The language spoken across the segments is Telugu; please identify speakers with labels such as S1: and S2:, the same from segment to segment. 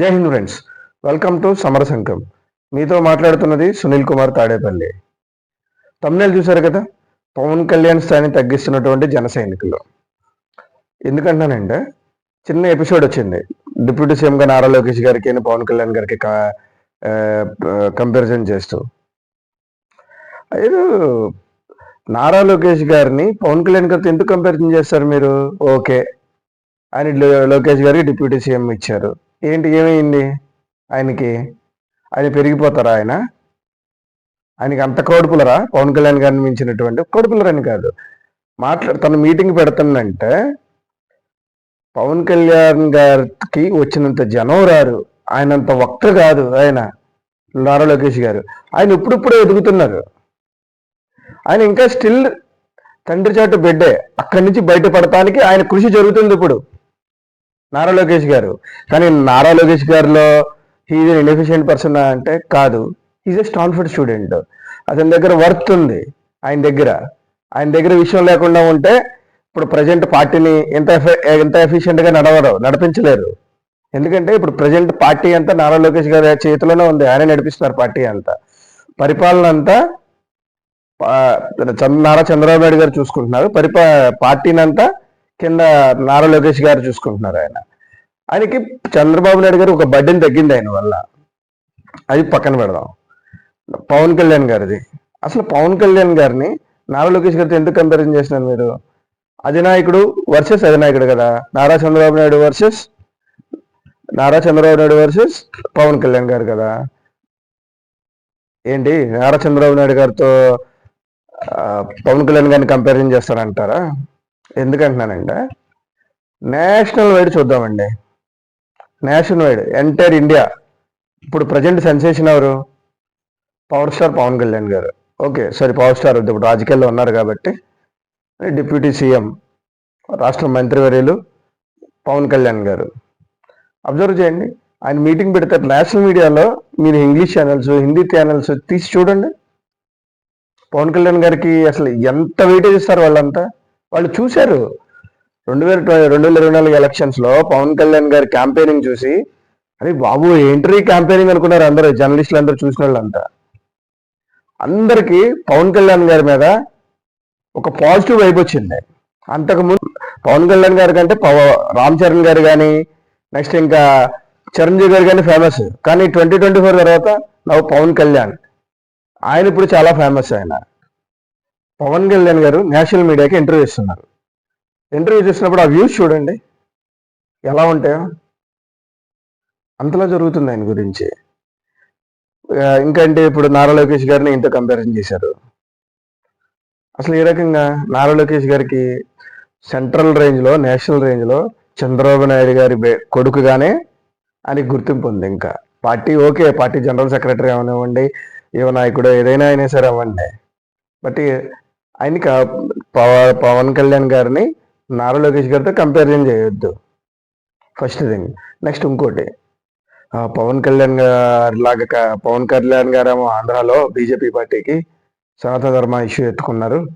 S1: జై హింద్ ఫ్రెండ్స్. వెల్కమ్ టు సమర సంఘం మీతో మాట్లాడుతున్నది సునీల్ కుమార్ తాడేపల్లి. తమిళ చూశారు కదా? పవన్ కళ్యాణ్ స్థాయిని తగ్గిస్తున్నటువంటి జన సైనికులు. ఎందుకంటానంటే చిన్న ఎపిసోడ్ వచ్చింది. డిప్యూటీ సీఎంగా నారా లోకేష్ గారికి పవన్ కళ్యాణ్ గారికి కంపారిజన్ చేస్తూ. అయ్యో నారా లోకేష్ గారిని పవన్ కళ్యాణ్ గారితో ఎందుకు కంపారిజన్ చేస్తారు మీరు? ఓకే. ఆయన లోకేష్ గారికి డిప్యూటీ సీఎం ఇచ్చారు. ఏంటి ఏమైంది? ఆయనకి ఆయన పెరిగిపోతారా ఆయన? ఆయనకి అంత కోడిపులరా? పవన్ కళ్యాణ్ గారిని మించినటువంటి కోడిపులరని కాదు. మాట్లాడు తన మీటింగ్ పెడుతుందంటే పవన్ కళ్యాణ్ గారికి వచ్చినంత జనం రారు. ఆయనంత వక్త కాదు ఆయన నారా లోకేష్ గారు. ఆయన ఇప్పుడిప్పుడే ఎదుగుతున్నారు. ఆయన ఇంకా స్టిల్ తండ్రి చాటు బిడ్డే. అక్కడి నుంచి బయటపడటానికి ఆయన కృషి జరుగుతుంది ఇప్పుడు. నారా లోకేష్ గారు. కానీ నారా లోకేష్ గారిలో హీజ్ ఇన్ఎఫిషియెంట్ పర్సన్ అంటే కాదు. ఈజ్ ఎ స్టాన్ఫర్డ్ స్టూడెంట్ అతని దగ్గర వర్త్ ఉంది ఆయన దగ్గర. ఆయన దగ్గర విషయం లేకుండా ఉంటే ఇప్పుడు ప్రజెంట్ పార్టీని ఎంత ఎంత ఎఫిషియెంట్గా నడవరు నడిపించలేరు. ఎందుకంటే ఇప్పుడు ప్రజెంట్ పార్టీ అంతా నారా లోకేష్ గారి చేతిలోనే ఉంది. ఆయన నడిపిస్తున్నారు పార్టీ అంతా. పరిపాలన అంతా నారా చంద్రబాబు నాయుడు గారు చూసుకుంటున్నారు. పరిపా పార్టీని అంతా కింద నారా లోకేష్ గారు చూసుకుంటున్నారు ఆయన. ఆయనకి చంద్రబాబు నాయుడు గారు ఒక బడ్డీని తగ్గింది ఆయన వల్ల. అది పక్కన పెడదాం. పవన్ కళ్యాణ్ గారిది. అసలు పవన్ కళ్యాణ్ గారిని నారా లోకేష్ గారితో ఎందుకు కంపారిజన్ చేసినారు మీరు? అధినాయకుడు వర్సెస్ అధినాయకుడు కదా. నారా చంద్రబాబు నాయుడు వర్సెస్ నారా చంద్రబాబు నాయుడు వర్సెస్ పవన్ కళ్యాణ్ గారు కదా. ఏంటి? నారా చంద్రబాబు నాయుడు గారితో పవన్ కళ్యాణ్ గారిని కంపారిజన్ చేస్తారంటారా ఎందుకంటున్నానంటే నేషనల్ వైడ్ చూద్దామండి. National wide entire India. ఇప్పుడు ప్రజెంట్ సెన్సేషన్ ఎవరు? Power star Pawan Kalyan garu. Okay sorry power star ఇప్పుడు రాజకీయాల్లో ఉన్నారు కాబట్టి డిప్యూటీ సీఎం రాష్ట్ర మంత్రివర్యులు పవన్ కళ్యాణ్ గారు. అబ్జర్వ్ చేయండి. ఆయన మీటింగ్ పెడితే నేషనల్ మీడియాలో మీరు ఇంగ్లీష్ ఛానల్స్ హిందీ ఛానల్స్ తీసి చూడండి. పవన్ కళ్యాణ్ గారికి అసలు ఎంత వెయిటేజ్ ఇస్తారు వాళ్ళంతా? వాళ్ళు చూశారు. రెండు వేల రెండు వేల ఇరవై నాలుగు ఎలక్షన్స్లో పవన్ కళ్యాణ్ గారి క్యాంపెయినింగ్ చూసి అరే బాబు ఏంట్రీ క్యాంపెయినింగ్ అనుకున్నారు అందరూ జర్నలిస్టులు అందరూ చూసిన వాళ్ళంతా. అందరికీ పవన్ కళ్యాణ్ గారి మీద ఒక పాజిటివ్ వైబ్ వచ్చింది. అంతకుముందు పవన్ కళ్యాణ్ గారి కంటే పవ రామ్ చరణ్ గారు కానీ నెక్స్ట్ ఇంకా చిరంజీవి గారు కానీ ఫేమస్ కానీ ట్వంటీ ట్వంటీ ఫోర్ తర్వాత నవ్వు పవన్ కళ్యాణ్. ఆయన ఇప్పుడు చాలా ఫేమస్ ఆయన. పవన్ కళ్యాణ్ గారు నేషనల్ మీడియాకి ఇంటర్వ్యూ ఇస్తున్నారు. ఇంటర్వ్యూ చేసినప్పుడు ఆ వ్యూస్ చూడండి. ఎలా ఉంటాయో. అంతలా జరుగుతుంది ఆయన గురించి. ఇంకంటే అంటే ఇప్పుడు నారా లోకేష్ గారిని ఇంత కంపారిజన్ చేశారు. అసలు ఏ రకంగా నారా లోకేష్ గారికి సెంట్రల్ రేంజ్లో నేషనల్ రేంజ్లో చంద్రబాబు నాయుడు గారి కొడుకుగానే అని గుర్తింపు ఉంది ఇంకా. Party okay party general secretary అవనివ్వండి యువ నాయకుడు ఏదైనా అయినా సరే అవ్వండి. బట్ ఆయన పవ- పవన్ కళ్యాణ్ గారిని నారా లోకేష్ గారితో కంపారిజన్ చేయొద్దు. ఫస్ట్ థింగ్ నెక్స్ట్ ఇంకోటి. పవన్ కళ్యాణ్ గారి లాగా పవన్ కళ్యాణ్ గారేమో ఆంధ్రాలో బీజేపీ పార్టీకి సనాతన ధర్మ ఇష్యూ ఎత్తుకున్నారు.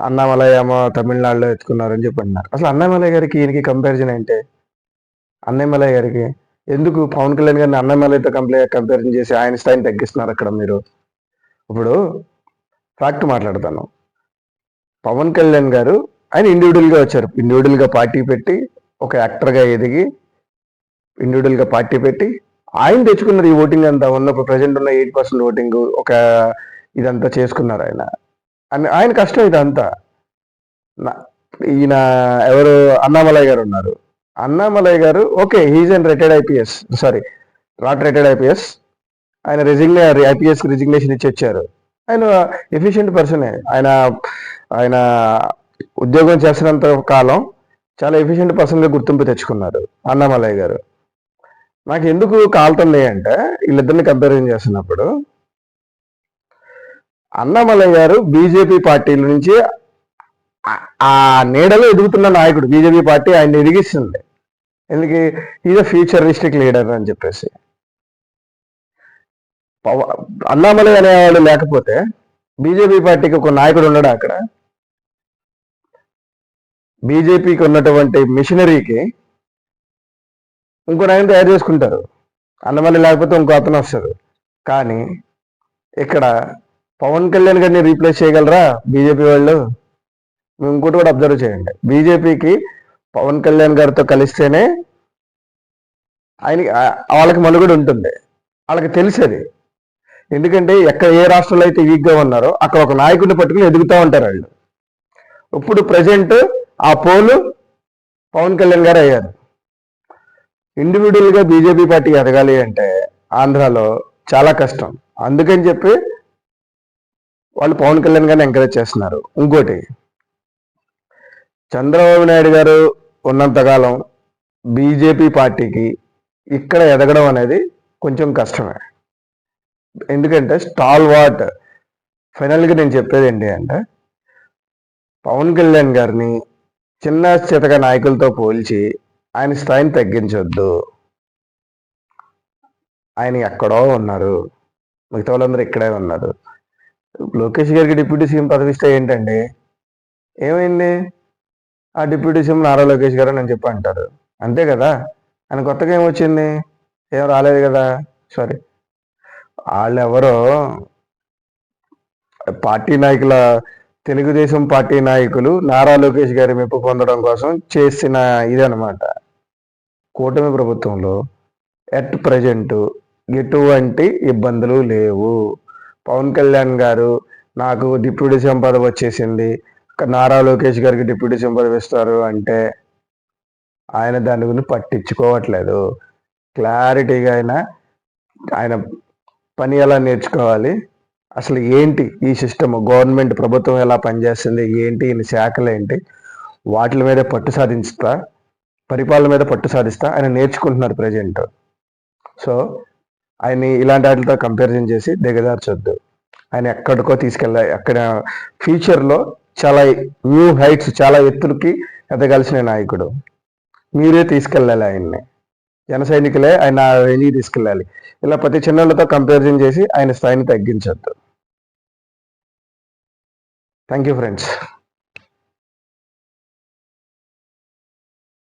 S1: అన్నామలై ఏమో తమిళనాడులో ఎత్తుకున్నారు అని చెప్పి అన్నారు. అసలు అన్నామలై గారికి ఈయనకి కంపారిజన్ ఏంటి? అన్నమలై గారికి ఎందుకు పవన్ కళ్యాణ్ గారిని అన్నమలైతో కంపే కంపారిజన్ చేసి ఆయన స్థాయిని తగ్గిస్తున్నారు అక్కడ మీరు? ఇప్పుడు ఫ్యాక్ట్ మాట్లాడతాను. పవన్ కళ్యాణ్ గారు ఆయన ఇండివిజువల్గా వచ్చారు. ఇండివిజువల్గా పార్టీ పెట్టి ఒక యాక్టర్గా ఎదిగి ఇండివిజువల్గా పార్టీ పెట్టి ఆయన తెచ్చుకున్నారు ఈ ఓటింగ్ అంతా. ఉన్నప్పుడు ప్రజెంట్ ఉన్న ఎయిట్ పర్సెంట్ ఓటింగ్ ఒక ఇదంతా చేసుకున్నారు ఆయన. అని ఆయన కష్టం ఇదంతా ఈయన ఎవరు? అన్నామలయ్య గారు ఉన్నారు. Annamalai garu okay he's and retired IPS sorry not retired IPS ఆయన రిజిగ్నే ఐపీఎస్ రిజిగ్నేషన్ ఇచ్చి వచ్చారు. ఆయన ఎఫిషియెంట్ పర్సనే ఆయన ఆయన ఉద్యోగం చేసినంత కాలం చాలా ఎఫిషియెంట్ పర్సన్గా గుర్తింపు తెచ్చుకున్నారు అన్నామలయ్య గారు. నాకు ఎందుకు కాలుతుంది అంటే వీళ్ళిద్దరిని కంపారిజన్ చేస్తున్నప్పుడు అన్నామలయ్య గారు బీజేపీ పార్టీల నుంచి ఆ- నీడలో ఎదుగుతున్న నాయకుడు బీజేపీ పార్టీ ఆయన ఎదిగిస్తుంది. ఎందుకు? ఈజ్ అ ఫ్యూచరిస్టిక్ లీడర్ అని చెప్పేసి. అన్నామలై అనేవాడు లేకపోతే బీజేపీ పార్టీకి ఒక నాయకుడు ఉన్నాడు అక్కడ? బీజేపీకి ఉన్నటువంటి మిషనరీకి ఇంకో నాయకుడు తయారు చేసుకుంటారు. అన్నమల్లి లేకపోతే ఇంకో అతను వస్తారు కానీ ఇక్కడ పవన్ కళ్యాణ్ గారిని రీప్లేస్ చేయగలరా బీజేపీ వాళ్ళు? ఇంకోటి కూడా అబ్జర్వ్ చేయండి. బీజేపీకి పవన్ కళ్యాణ్ గారితో కలిస్తేనే ఆయన వాళ్ళకి మనుగడ ఉంటుంది. వాళ్ళకి తెలిసేది. ఎందుకంటే ఎక్కడ ఏ రాష్ట్రంలో అయితే వీక్గా ఉన్నారో అక్కడ ఒక నాయకుడిని పట్టుకుని ఎదుగుతూ ఉంటారు వాళ్ళు. ఇప్పుడు ప్రజెంట్ ఆ పోలు పవన్ కళ్యాణ్ గారు అయ్యారు. ఇండివిజువల్గా బీజేపీ పార్టీ ఎదగాలి అంటే ఆంధ్రాలో చాలా కష్టం. అందుకని చెప్పి వాళ్ళు పవన్ కళ్యాణ్ గారిని ఎంకరేజ్ చేస్తున్నారు. ఇంకోటి చంద్రబాబు నాయుడు గారు ఉన్నంతకాలం బీజేపీ పార్టీకి ఇక్కడ ఎదగడం అనేది కొంచెం కష్టమే. ఎందుకంటే స్టాల్ వాట్ ఫైనల్గా నేను చెప్పేది ఏంటి అంటే పవన్ కళ్యాణ్ గారిని చిన్న చితక నాయకులతో పోల్చి ఆయన స్థాయిని తగ్గించొద్దు. ఆయన ఎక్కడో ఉన్నారు. మిగతా వాళ్ళందరూ ఇక్కడే ఉన్నారు. లోకేష్ గారికి డిప్యూటీ సీఎం పదవిస్తే ఏంటండి? ఏమైంది? ఆ డిప్యూటీ సీఎం నారా లోకేష్ గారు అని చెప్పి అంటారు. అంతే కదా? ఆయన కొత్తగా ఏమొచ్చింది? ఏం రాలేదు కదా? సారీ. వాళ్ళు ఎవరో పార్టీ నాయకుల తెలుగుదేశం పార్టీ నాయకులు నారా లోకేష్ గారి మెప్పు పొందడం కోసం చేసిన ఇదనమాట కూటమి ప్రభుత్వంలో ఎట్ ప్రజెంట్ ఎటువంటి ఇబ్బందులు లేవు. పవన్ కళ్యాణ్ గారు నాకు డిప్యూటీ సీఎం పదవి వచ్చేసింది. నారా లోకేష్ గారికి డిప్యూటీ సీఎం పదవి ఇస్తారు అంటే ఆయన దాని గురించి పట్టించుకోవట్లేదు. క్లారిటీగా ఆయన ఆయన పని ఎలా నేర్చుకోవాలి? అసలు ఏంటి ఈ సిస్టమ్ గవర్నమెంట్ ప్రభుత్వం ఎలా పనిచేస్తుంది? ఏంటి? ఈ శాఖలు ఏంటి? వాటి మీద పట్టు సాధిస్తా పరిపాలన మీద పట్టు సాధిస్తా? ఆయన నేర్చుకుంటున్నారు ప్రజెంట్. సో ఆయన ఇలాంటి వాటితో కంపారిజన్ చేసి దిగదార్చొద్దు ఆయన ఎక్కడికో తీసుకెళ్ళాలి అక్కడ ఫ్యూచర్లో చాలా న్యూ హైట్స్ చాలా ఎత్తులకి ఎదగాల్సిన నాయకుడు. మీరే తీసుకెళ్ళాలి ఆయన్ని. జన సైనికులే ఆయన రేంజ్కి తీసుకెళ్ళాలి. ఇలా ప్రతి చిన్నలతో కంపారిజన్ చేసి ఆయన స్థాయిని తగ్గించద్దు. Thank you friends